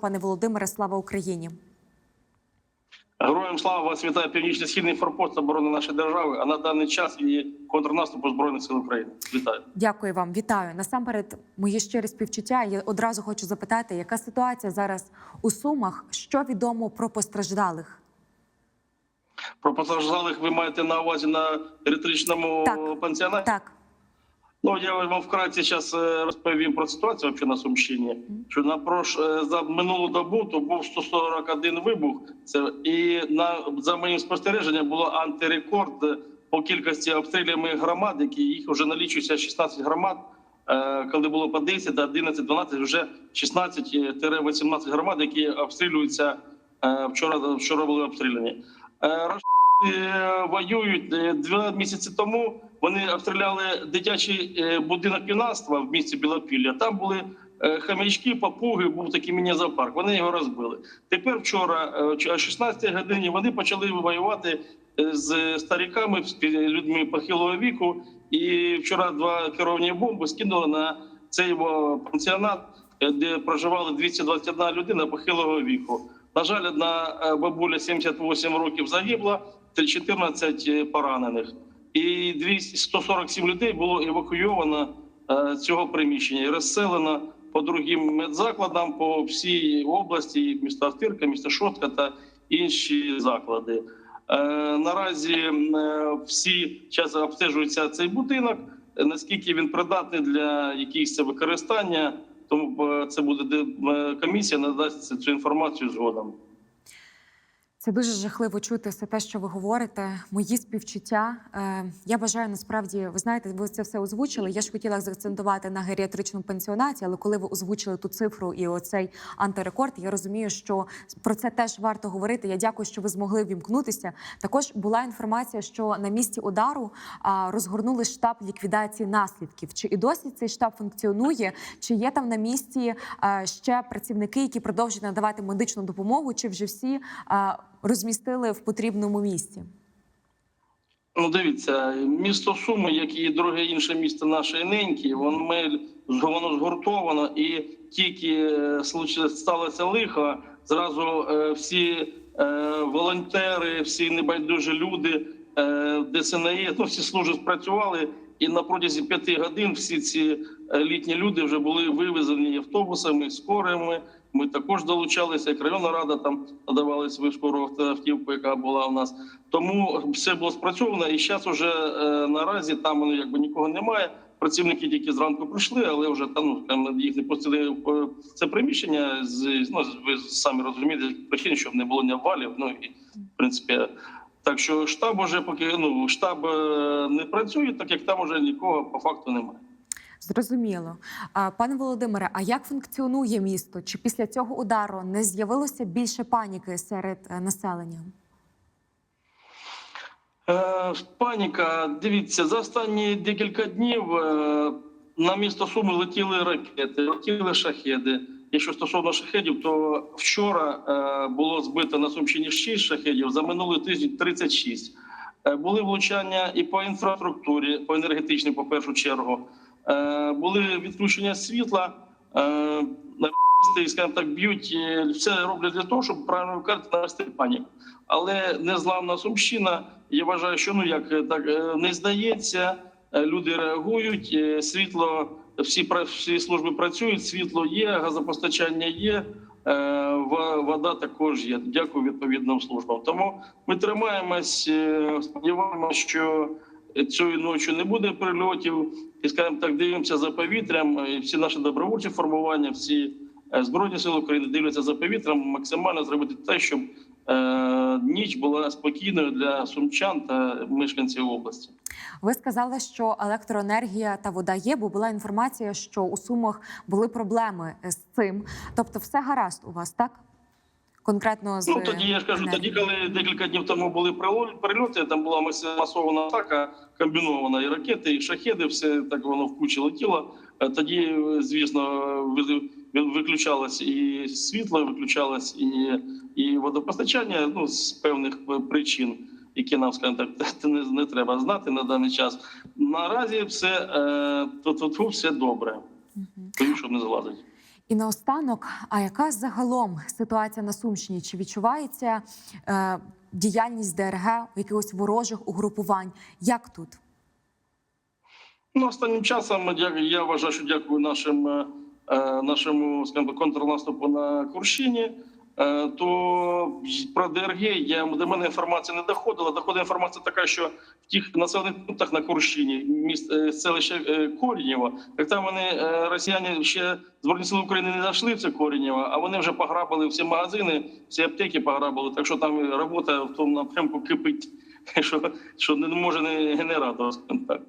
Пане Володимире, слава Україні! Героям слава вас вітає північно-східний форпост оборони нашої держави. А на даний час і контрнаступу збройних сил України. Вітаю. Дякую вам, вітаю. Насамперед, мої щирі співчуття. Я одразу хочу запитати, яка ситуація зараз у Сумах? Що відомо про постраждалих? Про постраждалих ви маєте на увазі на електричному Так. пансіонаті? Так, Ну я вам вкратце зараз розповім про ситуацію вообще на Сумщині. Що на прош е, за минулу добу то був 141 вибух. Це і на за моїм спостереженням було антирекорд по кількості обстрілюваних громад, які їх вже налічується 16 громад. Е, Коли було по 10, 11, 12, вже 16-18 громад, які обстрілюються е, вчора. Вчора були обстріляні. Е, Е, воюють Е, два місяці тому. Вони обстріляли дитячий е, будинок юнацтва в місті Білопілля. Там були е, хамячки, папуги, був такий міні-зоопарк. Вони його розбили. Тепер вчора, е, о 16 годині, вони почали воювати з стариками, з людьми похилого віку. І вчора два керовані бомби скинули на цей пансіонат, де проживали 221 людина похилого віку. На жаль, одна бабуля 78 років загибла, та 14 поранених. І 200 147 людей було евакуйовано е, цього приміщення і розселено по другим медзакладам по всій області, міста Автирка, міста Шостка та інші заклади. Е, Наразі е, всі час обстежується цей будинок. Наскільки він придатний для якихось використання, тому це буде комісія надасть цю інформацію згодом. Це дуже жахливо чути все те, що ви говорите. Мої співчуття. Е, я бажаю насправді, ви знаєте, ви це все озвучили. Я ж хотіла заакцентувати на геріатричному пансіонаті, але коли ви озвучили ту цифру і оцей антирекорд, я розумію, що про це теж варто говорити. Я дякую, що ви змогли вімкнутися. Також була інформація, що на місці удару розгорнули штаб ліквідації наслідків. Чи і досі цей штаб функціонує? Чи є там на місці ще працівники, які продовжують надавати медичну допомогу? Чи вже всі розмістили в потрібному місці? Ну, дивіться, місто Суми, як і друге інше місто нашої неньки, воно воно згуртовано, і тільки е, сталося лихо, зразу е, всі е, волонтери, всі небайдужі люди, е, ДСНЄ, ну всі служби спрацювали. І на протязі п'яти годин всі ці літні люди вже були вивезені автобусами, скорими. Ми також долучалися, як районна рада там надавали свою скору автівку, яка була у нас. Тому все було спрацьовано, і зараз вже е, наразі там ну, якби нікого немає. Працівники тільки зранку прийшли, але вже там ну, там їх не пустили в це приміщення. З ну ви самі розумієте причин, щоб не було ні обвалів. Ну і в принципі, так що штаб уже поки ну штаб е, не працює, так як там уже нікого по факту немає. Зрозуміло. Пане Володимире, а як функціонує місто? Чи після цього удару не з'явилося більше паніки серед е, населення? Е, Паніка, дивіться, за останні декілька днів е, на місто Суми летіли ракети, летіли шахеди. Якщо стосовно шахедів, то вчора було збито на Сумщині 6 шахедів, за минулий тиждень 36. Е, Були влучання і по інфраструктурі, по енергетичній, по першу чергу. Е, Були відключення світла. Е, скажімо так, б'ють е, все роблять для того, щоб правильно кажуть, навести паніку. Але незламна сумщина. Я вважаю, що ну як так не здається, люди реагують. Світло, всі всі служби працюють. Світло є, газопостачання є. Вода також є. Дякую відповідним службам. Тому ми тримаємось, сподіваємось, що цієї ночі не буде прильотів. І скажімо так, дивимося за повітрям. І всі наші добровольчі формування, всі е, збройні сили України дивляться за повітрям, максимально зробити те, щоб е, ніч була спокійною для сумчан та мешканців області. Ви сказали, що електроенергія та вода є, бо була інформація, що у Сумах були проблеми з цим. Тобто, все гаразд у вас, так? Конкретно з Ну тоді я ж кажу, тоді, коли декілька днів тому були прильоти, там була масована атака, комбінована і ракети, і шахеди, все так воно в кучі летіло. Е, Тоді, е, звісно, ви- ви- виключалось і світло, виключалось і, і водопостачання. Ну з певних причин, які нам скажімо так не, не треба знати на даний час. Наразі все е, тут, все добре. Боюсь, щоб не залазить. І наостанок, а яка загалом ситуація на Сумщині? Чи відчувається е, діяльність ДРГ якихось ворожих угрупувань? Як тут? Ну, останнім часом я, я вважаю, що дякую нашим, е, е, нашому скажімо, контрнаступу на Курщині. Е, То про ДРГ я до мене інформація не доходила. Доходила інформація така, що в тих населених пунктах на Курщині, міст е, селище е, Корінєво, так там вони росіяни ще збройні сили України не знайшли це Корінєво, а вони вже пограбили всі магазини, всі аптеки пограбили. Так що там робота в тому напрямку кипить, що, що не може не генератор. так.